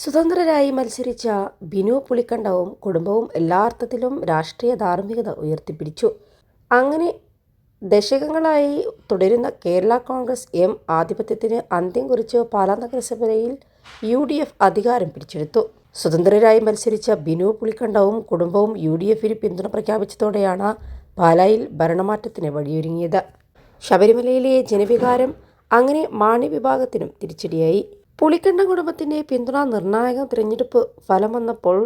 സ്വതന്ത്രരായി മത്സരിച്ച ബിനു പുലിക്കണ്ടവും കുടുംബവും എല്ലാ അർത്ഥത്തിലും രാഷ്ട്രീയ ധാർമ്മികത ഉയർത്തിപ്പിടിച്ചു. അങ്ങനെ ദശകങ്ങളായി തുടരുന്ന കേരള കോൺഗ്രസ് എം ആധിപത്യത്തിന് അന്ത്യം കുറിച്ച് പാലാ നഗരസഭയിൽ യു ഡി എഫ് അധികാരം പിടിച്ചെടുത്തു. സ്വതന്ത്രരായി മത്സരിച്ച ബിനു പുലിക്കണ്ടവും കുടുംബവും യു ഡി എഫിന് പിന്തുണ പ്രഖ്യാപിച്ചതോടെയാണ് പാലായിൽ ഭരണമാറ്റത്തിന് വഴിയൊരുങ്ങിയത്. ശബരിമലയിലെ ജനവികാരം അങ്ങനെ മാണി വിഭാഗത്തിനും തിരിച്ചടിയായി. പുലിക്കണ്ടം കുടുംബത്തിന്റെ പിന്തുണ നിർണായക തിരഞ്ഞെടുപ്പ് ഫലം വന്നപ്പോൾ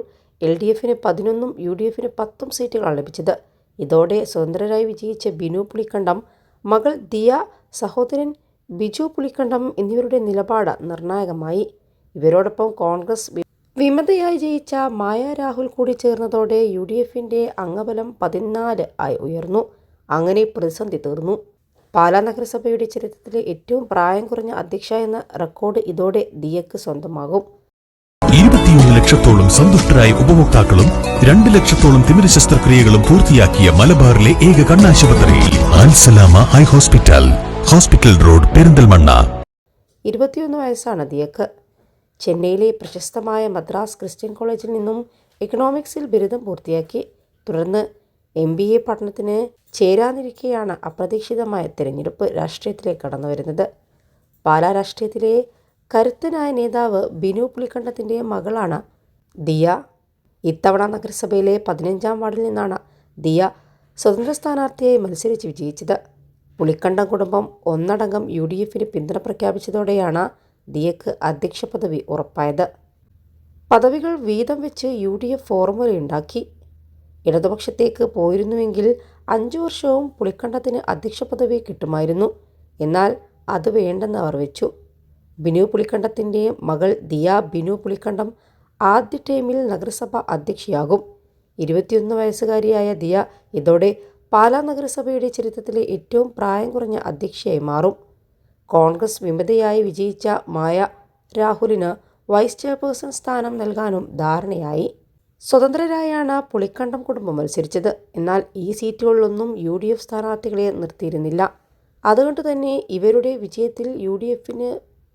എൽ ഡി എഫിന് പതിനൊന്നും യു ഡി എഫിന് പത്തും സീറ്റുകളാണ് ലഭിച്ചത്. ഇതോടെ സ്വതന്ത്രരായി വിജയിച്ച ബിനു പുളിക്കണ്ടം മകൾ ദിയ സഹോദരൻ ബിജു പുളിക്കണ്ടം എന്നിവരുടെ നിലപാട് നിർണായകമായി. ഇവരോടൊപ്പം കോൺഗ്രസ് വിമതയായി ജയിച്ച മായ രാഹുൽ കൂടി ചേർന്നതോടെ യു ഡി എഫിന്റെ അംഗബലം പതിനാല് ആയി ഉയർന്നു. അങ്ങനെ പ്രതിസന്ധി തീർന്നു. പാലാ നഗരസഭയുടെ ചരിത്രത്തിലെ ഏറ്റവും പ്രായം കുറഞ്ഞ അധ്യക്ഷ എന്ന റെക്കോർഡ് ഇതോടെ ദിയക്ക് സ്വന്തമാകും. ഇരുപത്തിയൊന്ന് ലക്ഷത്തോളം സന്തുഷ്ടരായ ഉപഭോക്താക്കളും രണ്ട് ലക്ഷത്തോളം തിമിര ശസ്ത്രക്രിയകളും പൂർത്തിയാക്കിയ മലബാറിലെ ഏക കണ്ണാശുപത്രി Ansalama eye hospital hospital road Perinthalmanna. ഇരുപത്തിയൊന്ന് വയസ്സാണ് ദിയക്ക്. ചെന്നൈയിലെ പ്രശസ്തമായ മദ്രാസ് ക്രിസ്ത്യൻ കോളേജിൽ നിന്നും എക്കണോമിക്സിൽ ബിരുദം പൂർത്തിയാക്കി. തുടർന്ന് എം ബി എ പഠനത്തിന് ചേരാനിരിക്കെയാണ് അപ്രതീക്ഷിതമായ തിരഞ്ഞെടുപ്പ് രാഷ്ട്രീയത്തിലേക്ക് കടന്നു വരുന്നത്. പാലാ രാഷ്ട്രീയത്തിലെ കരുത്തനായ നേതാവ് ബിനു പുലിക്കണ്ടത്തിന്റെ മകളാണ് ദിയ. ഇത്തവണ നഗരസഭയിലെ പതിനഞ്ചാം വാർഡിൽ നിന്നാണ് ദിയ സ്വതന്ത്ര സ്ഥാനാർത്ഥിയായി മത്സരിച്ച് വിജയിച്ചത്. പുളിക്കണ്ടം കുടുംബം ഒന്നടങ്കം യു ഡി എഫിന് പിന്തുണ പ്രഖ്യാപിച്ചതോടെയാണ് ദിയക്ക് അധ്യക്ഷ പദവി ഉറപ്പായത്. പദവികൾ വീതം വെച്ച് യു ഡി എഫ് ഫോർമുലയുണ്ടാക്കി ഇടതുപക്ഷത്തേക്ക് പോയിരുന്നുവെങ്കിൽ അഞ്ചു വർഷവും പുളിക്കണ്ടത്തിന് അധ്യക്ഷ പദവി കിട്ടുമായിരുന്നു. എന്നാൽ അത് വേണ്ടെന്ന് അവർ വെച്ചു. ബിനു പുളിക്കണ്ടത്തിന്റെ മകൾ ദിയ ബിനു പുളിക്കണ്ടം ആദ്യ ടൈമിൽ നഗരസഭ അധ്യക്ഷയാകും. ഇരുപത്തിയൊന്ന് വയസ്സുകാരിയായ ദിയ ഇതോടെ പാലാ നഗരസഭയുടെ ചരിത്രത്തിലെ ഏറ്റവും പ്രായം കുറഞ്ഞ അധ്യക്ഷയായി മാറും. കോൺഗ്രസ് വിമതയായി വിജയിച്ച മായ രാഹുലിന് വൈസ് ചെയർപേഴ്സൺ സ്ഥാനം നൽകാനും ധാരണയായി. സ്വതന്ത്രരായാണ് പുളിക്കണ്ടം കുടുംബം മത്സരിച്ചത്. എന്നാൽ ഈ സീറ്റുകളിലൊന്നും യു ഡി എഫ് സ്ഥാനാർത്ഥികളെ നിർത്തിയിരുന്നില്ല. അതുകൊണ്ട് തന്നെ ഇവരുടെ വിജയത്തിൽ യു ഡി എഫിന്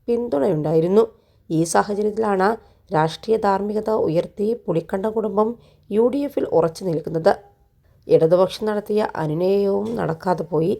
പിന്തുണയുണ്ടായിരുന്നു. ഈ സാഹചര്യത്തിലാണ് രാഷ്ട്രീയ ധാർമ്മികത ഉയർത്തി പുളിക്കണ്ടം കുടുംബം യു ഡി എഫിൽ ഉറച്ചു നിൽക്കുന്നത്. ഇടതുപക്ഷം നടത്തിയ അനുനയവും നടക്കാതെ പോയി.